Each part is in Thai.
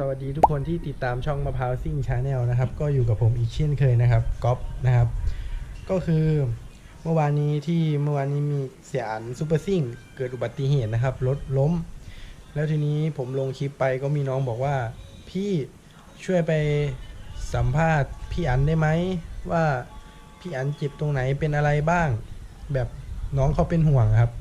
สวัสดีทุกคนที่ติดตามช่องมะพร้าวซิ่งชาแนลนะครับ ก็อยู่กับผมอีกเช่นเคยนะครับก๊อฟนะครับ ก็คือเมื่อวานนี้ที่เมื่อวานนี้มีเสียอันซูเปอร์ซิ่งเกิดอุบัติเหตุนะครับรถล้ม แล้วทีนี้ผมลงคลิปไปก็มีน้องบอกว่า พี่ช่วยไปสัมภาษณ์พี่อันได้ไหมว่าพี่อันเจ็บตรงไหนเป็นอะไรบ้าง แบบน้องเขาเป็นห่วงครับ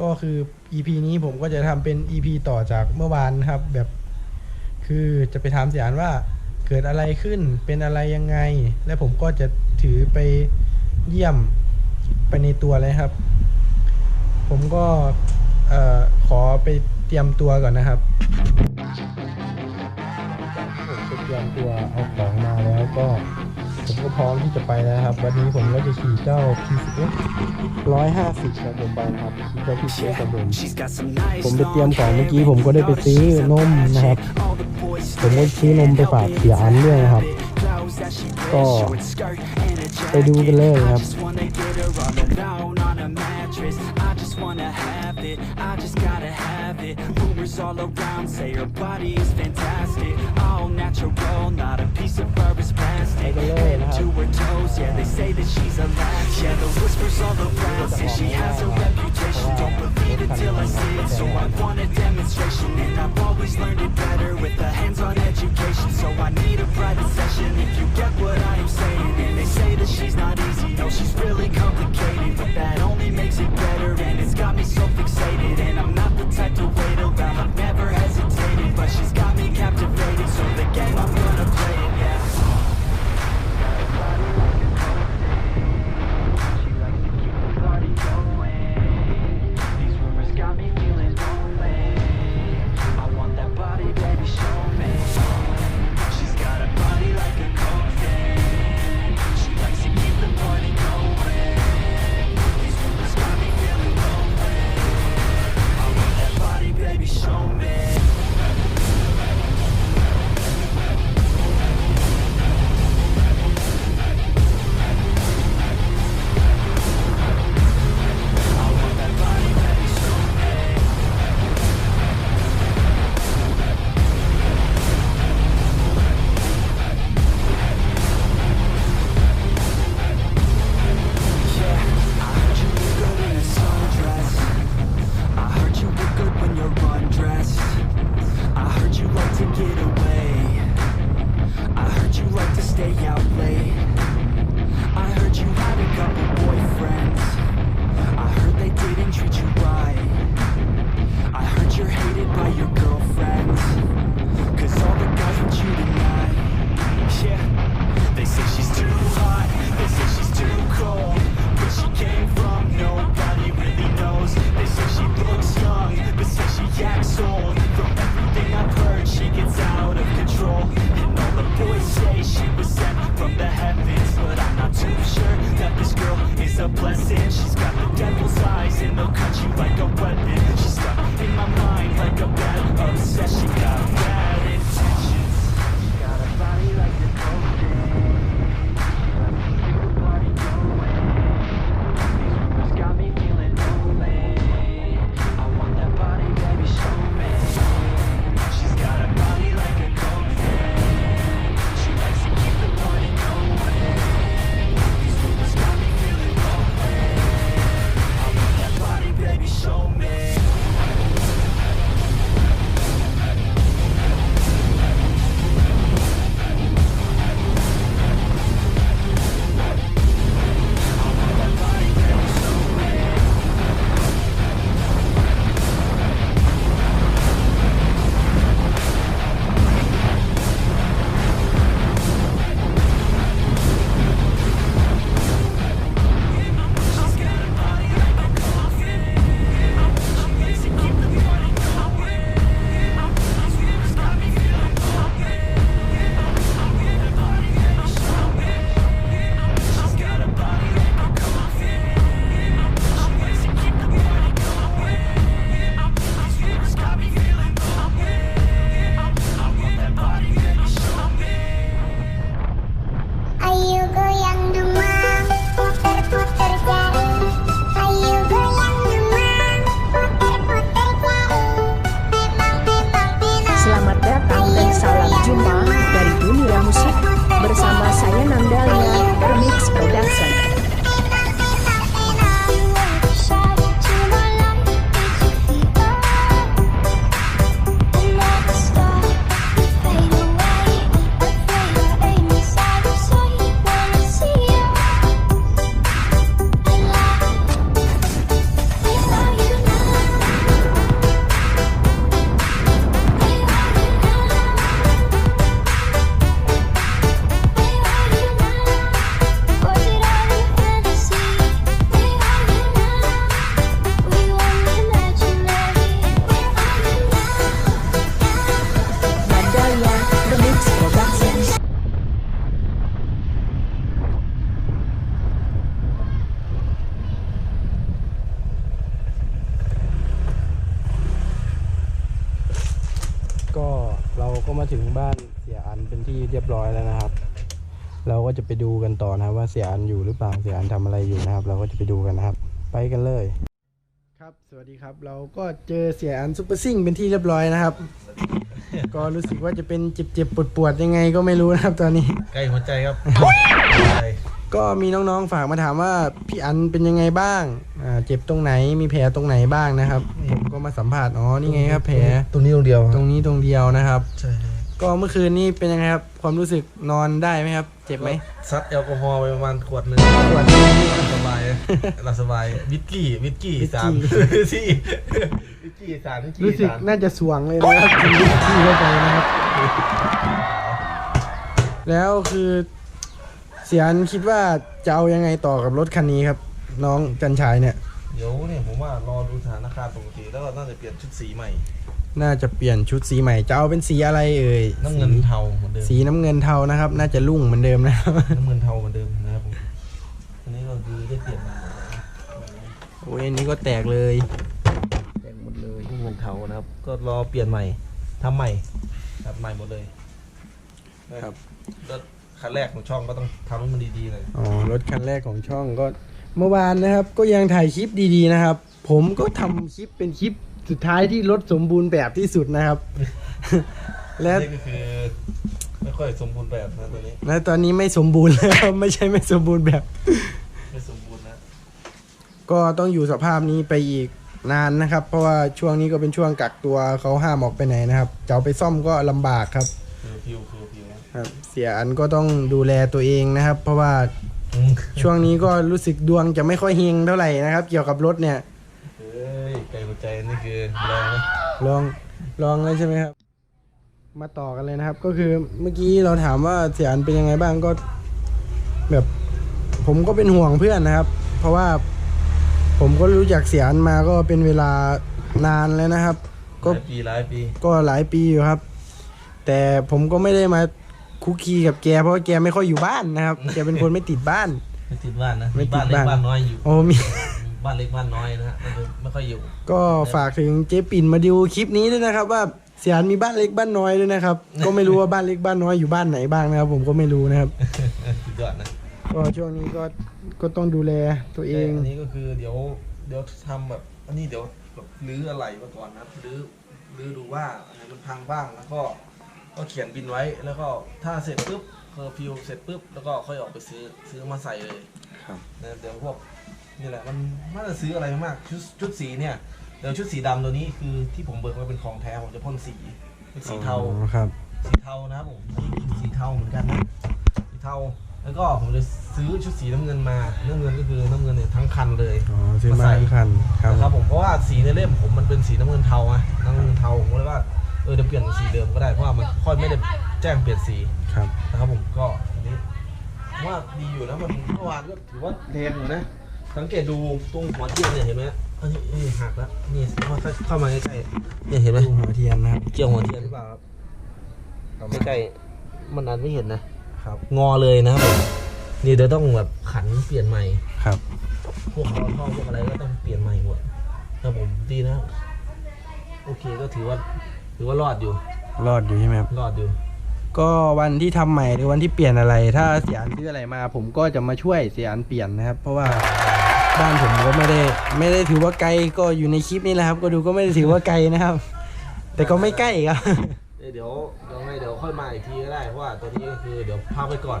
ก็คือ EP นี้ผมก็จะทำเป็น EP ต่อจากเมื่อวานครับแบบ คือจะไปถามเสียอันว่าเกิดอะไรขึ้นเป็นอะไรยังไง และผมก็จะถือไปเยี่ยมไปในตัวเลยครับ ผมก็ขอไปเตรียมตัวก่อนนะครับผมจะเตรียมตัวเอาของมาแล้วก็ ผมก็พร้อมที่จะไปแล้วครับ วันนี้ผมก็จะขี่เจ้า PCX 150ครับผมไปนะครับขี่เจ้า PCX ครับผมผมไปเตรียมของเมื่อกี้ผมก็ได้ไปซื้อนมนะครับ ผมก็ซื้อนมไปฝากเสียอันด้วยนะครับ ก็ไปดูกันเลยครับ Rumors all around say her body is fantastic. All natural, not a piece of fur is plastic. Head to her toes, yeah they say that she's a latch. Yeah the whispers all around say she has a reputation. Don't believe it till I see it, so I want a demonstration And I've always learned it better with a hands-on education ก็มาถึงบ้านเสียอันเป็นที่เรียบร้อยแล้วนะครับ เราก็จะไปดูกันต่อนะครับ ว่าเสียอันอยู่หรือเปล่าเสียอันทำอะไรอยู่นะครับ เราก็จะไปดูกันนะครับ ไปกันเลย ครับสวัสดีครับเราก็เจอเสียอันซุปเปอร์ซิ่งเป็นที่เรียบร้อยนะครับ ก็รู้สึกว่าจะเป็นเจ็บๆปวดๆยังไงก็ไม่รู้นะครับ ตอนนี้ใกล้หัวใจครับใจ ก็มีน้องๆฝากมาถามว่าพี่อันเป็นยังไงบ้างอ่าเจ็บตรงไหนมีแผลตรงไหนบ้างนะครับผมก็มาสัมผัสอ๋อนี่ไงครับ แผลตรงนี้ตรงเดียวตรงนี้ตรงเดียวนะครับ ใช่ก็เมื่อคืนนี้เป็นยังไงครับ ความรู้สึกนอนได้ไหมครับ เจ็บไหมซัดแอลกอฮอล์ไปประมาณขวดหนึ่งปวดไหมสบายเราสบายวิสกี้วิสกี้วิสกี้สามวิสกี้วิสกี้สามวิสกี้รู้สึกสามน่าจะสวงเลยนะครับกินวิสกี้เข้าไปนะครับ แล้วคือ เสียนคิดว่าจะเอายังไงต่อกับรถคันนี้ครับ น้องจันชายเนี่ย เดี๋ยวเนี่ยผมว่ารอดูสถานการณ์ปกติแล้วก็น่าจะเปลี่ยนชุดสีใหม่ น่าจะเปลี่ยนชุดสีใหม่จะเอาเป็นสีอะไรเอ่ยน้ำเงินเทาเหมือนเดิมสีน้ำเงินเทานะครับ น่าจะรุ่งเหมือนเดิมนะครับน้ำเงินเทาเหมือนเดิมนะครับผมอันนี้ก็คือได้เปลี่ยนใหม่โอ้ยอันนี้ก็แตกเลยแต่งหมดเลยน้ำเงินเทานะครับ ก็รอเปลี่ยนใหม่ทำใหม่ครับใหม่หมดเลย ครับ แล้ว คันแรกของช่องก็ต้องทำให้มันดีๆเลยอ๋อรถคันแรกของช่องก็ เมื่อวานนะครับ ก็ยังถ่ายคลิปดีๆนะครับ ผมก็ทำคลิปเป็นคลิปสุดท้ายที่รถสมบูรณ์แบบที่สุดนะครับ และนี่ก็คือ ไม่ค่อยสมบูรณ์แบบนะตัวนี้และตอนนี้ไม่สมบูรณ์แล้วไม่ใช่ไม่สมบูรณ์แบบ ไม่สมบูรณ์นะก็ต้องอยู่สภาพนี้ไปอีกนานนะครับ เพราะว่าช่วงนี้ก็เป็นช่วงกักตัวเขาห้ามออกไปไหนนะครับจะเอาไปซ่อมก็ลำบากครับ คือพิวคือพิวนะ ครับเสียอันก็ต้องดูแลตัวเองนะครับ เพราะว่าช่วงนี้ก็รู้สึกดวงจะไม่ค่อยเฮงเท่าไหร่นะครับ เกี่ยวกับรถเนี่ยเฮ้ยไก่หัวใจนี่คือแรงนะลองลองเลยใช่ไหมครับ มาต่อกันเลยนะครับ ก็คือเมื่อกี้เราถามว่าเสียอันเป็นยังไงบ้างก็ แบบผมก็เป็นห่วงเพื่อนนะครับ เพราะว่าผมก็รู้จักเสียอันมาก็เป็นเวลานานแล้วนะครับ ก็ก็ปีหลายปีก็หลายปีอยู่ครับ แต่ผมก็ไม่ได้มา คุกคีกับแกเพราะว่าแกไม่ค่อยอยู่บ้านนะครับ แกเป็นคนไม่ติดบ้าน ไม่ติดบ้านนะไม่ติดบ้านเล็กบ้าน บ้านน้อยอยู่โอ้มี บ้านเล็กบ้านน้อยนะฮะมันไม่ค่อยอยู่ ก็ฝากถึงเจ๊ปิ่นมาดูคลิปนี้ด้วยนะครับว่าเสียนมีบ้านเล็กบ้านน้อยด้วยนะครับ ก็ไม่รู้ว่าบ้านเล็กบ้านน้อยอยู่บ้านไหนบ้างนะครับ ผมก็ไม่รู้นะครับ สุดยอดนะก็ช่วงนี้ก็ก็ต้องดูแลตัวเอง แต่อันนี้ก็คือเดี๋ยวเดี๋ยวทำแบบอันนี้เดี๋ยวแบบรื้ออะไรมาก่อนนะครับรื้อรื้อดูว่าอะไรมันพังบ้างแล้วก็ ก็เขียนบินไว้แล้วก็ถ้าเสร็จปุ๊บเคอร์ฟิวเสร็จปุ๊บแล้วก็ค่อยออกไปซื้อซื้อมาใส่เลยครับนะเดี๋ยวพวกนี่แหละมันไม่ได้ซื้ออะไรมากชุดชุดสีเนี่ยเดี๋ยวชุดสีดำตัวนี้คือที่ผมเบิกมาเป็นของแท้ผมจะพ่นสีเป็นสีเทาอ๋อครับ สีเทานะครับผมนี่คือสีเทาเหมือนกันนะสีเทาแล้วก็ผมจะซื้อชุดสีน้ำเงินมาน้ำเงินก็คือน้ำเงินเนี่ยทั้งคันเลย อ๋อซื้อมาทั้งคันครับ นะครับผมเพราะว่าสีในเล่มผมมันเป็นสีน้ำเงินเทาอะน้ำเงินเทาผมก็เลยว่า เออเดี๋ยวเปลี่ยนเป็นสีเดิมก็ได้เพราะว่ามันค่อยไม่ได้แจ้งเปลี่ยนสีครับ นะครับผมก็อันนี้ผมว่าดีอยู่นะมันเมื่อวานก็ถือว่าแรงอยู่นะ สังเกตดูตรงหัวเทียนเนี่ยเห็นไหมอันนี้นี่หักแล้วนี่เข้ามาเข้ามาใกล้ๆเนี่ยเห็นไหมดูหัวเทียนนะครับเกี่ยวหัวเทียนหรือเปล่าครับใกล้ๆมันอันไม่เห็นนะครับ งอเลยนะครับผมนี่เดี๋ยวต้องแบบขันเปลี่ยนใหม่ครับ พวกคอท่อพวกอะไรก็ต้องเปลี่ยนใหม่หมดครับผมดีนะ โอเคก็ถือว่า ถือว่ารอดอยู่ รอดอยู่ใช่ไหมครับ รอดอยู่ ก็วันที่ทำใหม่หรือวันที่เปลี่ยนอะไร ถ้าเสียอันซื้ออะไรมา ผมก็จะมาช่วยเสียอันเปลี่ยนนะครับ เพราะว่าบ้านผมก็ไม่ได้ ไม่ได้ถือว่าไกลก็อยู่ในคลิปนี้แหละครับ ก็ดูก็ไม่ได้ถือว่าไกลนะครับ แต่ก็ไม่ใกล้ครับเอ้ยเดี๋ยวเดี๋ยวไงเดี๋ยวค่อยมาอีกทีก็ได้ เพราะว่าตอนนี้ก็คือเดี๋ยวพักไปก่อน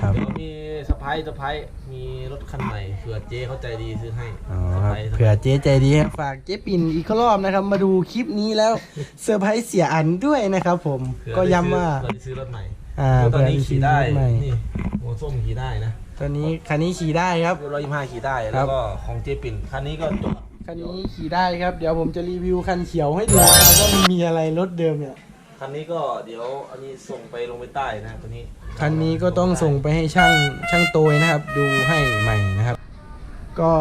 ครับ เดี๋ยวมีสะพายสะพายมีรถคันใหม่เผื่อเจ๊เขาใจดีซื้อให้อ๋อสะครับพายเผื่อเจ๊ใจดีครับฝากเจ๊ปิ่นอีกรอบนะครับ มาดูคลิปนี้แล้วเซอร์ไพรส์เสียอันด้วยนะครับ ผมเผื่อก็ย้ำว่า เผื่อได้ซื้อรถใหม่อ่าตอนนี้เผื่ขี่ได้รถใหม่ นี่หัวส้มขี่ได้นะตอนนี้คันนี้ขี่ได้ครับ ร้อยยี่ห้าขี่ได้ครัแล้บ วก็ของเจ๊ปิ่นคันนี้ก็จบคันนี้ขี่ได้ครับ เดี๋ยวผมจะรีวิวคันเขียวให้ดูนะครับว่ามันมีอะไรรถเดิมเนี่ย คันนี้ก็เดี๋ยวอันนี้ส่งไปลงไปใต้นะตัวนี้ คันนี้ก็ต้องส่งไปให้ช่างช่างโตยนะครับ ดูให้ใหม่นะครับ ก็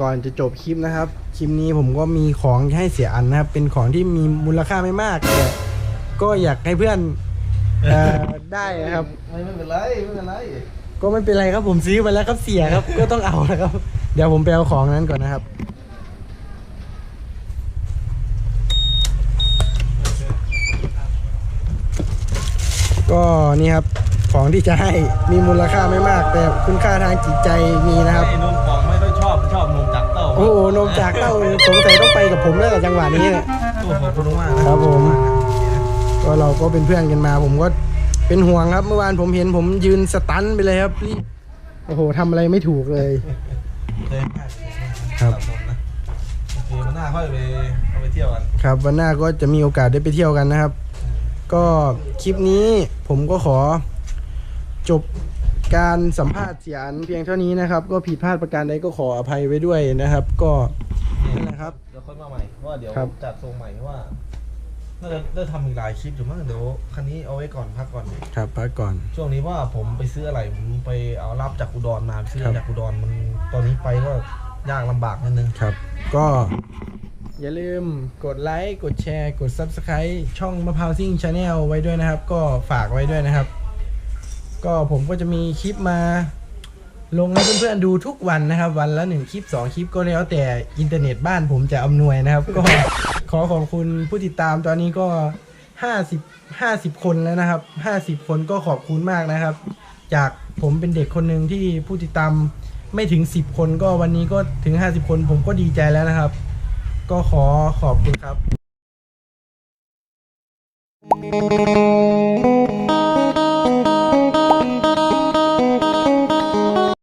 ก่อนจะจบคลิปนะครับ คลิปนี้ผมก็มีของให้เสียอันนะครับ เป็นของที่มีมูลค่าไม่มากแต่ก็อยากให้เพื่อนเอ่อได้นะครับ ไม่ไม่เป็นไรไม่เป็นไรก็ไม่เป็นไรครับผมซื้อมาแล้วครับเสียครับ ก็ต้องเอานะครับ เดี๋ยวผมไปเอาของนั้นก่อนนะครับ ก็นี่ครับของที่จะให้มีมูลค่าไม่มาก แต่คุณค่าทางจิตใจมีนะครับไอ้นมกล่องไม่ค่อยชอบชอบนมจากเต้าโอ้โหนมจากเต้าสงสัยต้องไปกับผมแล้วแหละจังหวะนี้เนี่ยตัวขอบคุณมากนะครับผมก็เราก็เป็นเพื่อนกันมา ผมก็เป็นห่วงครับ เมื่อวานผมเห็นผมยืนสตันไปเลยครับรีบโอ้โหทำอะไรไม่ถูกเลยเลยมากครับนมนะโอเควันหน้าค่อยไปเอาไปเที่ยวกันครับวันหน้าก็จะมีโอกาสได้ไปเที่ยวกันนะครับ ก็คลิปนี้ผมก็ขอจบการสัมภาษณ์เสียอันเพียงเท่านี้นะครับ ก็ผิดพลาดประการใดก็ขออภัยไว้ด้วยนะครับ ก็นั่นแหละครับ เดี๋ยวค่อยมาใหม่เพราะว่าเดี๋ยวครับ จัดทรงใหม่เพราะว่าน่าจะได้ทำอีกหลายคลิปอยู่มั้งเดี๋ยวคันนี้เอาไว้ก่อนพักก่อน ครับพักก่อน ช่วงนี้ว่าผมไปซื้ออะไรผมไปเอารับจากอุดรมาไปซื้อครับ จากอุดรมันตอนนี้ไปก็ยากลำบากนิดนึง ครับ ก็ อย่าลืมกดไลค์ กดแชร์ กด Subscribe ช่องมะพร้าวซิ่งชาแนลไว้ด้วยนะครับ ก็ฝากไว้ด้วยนะครับ ก็ผมก็จะมีคลิปมา ลงให้เพื่อนๆดูทุกวันนะครับ วันละหนึ่งคลิป 2 คลิปก็แล้วแต่อินเทอร์เน็ตบ้านผมจะอำนวยนะครับ ก็ขอขอบคุณผู้ติดตามตอนนี้ก็ 50 50 คนแล้วนะครับ 50 คนก็ขอบคุณมากนะครับ จากผมเป็นเด็กคนหนึ่งที่ผู้ติดตามไม่ถึง 10 คนก็วันนี้ก็ถึง 50 คนผมก็ดีใจแล้วนะครับ ก็ขอขอบคุณครับ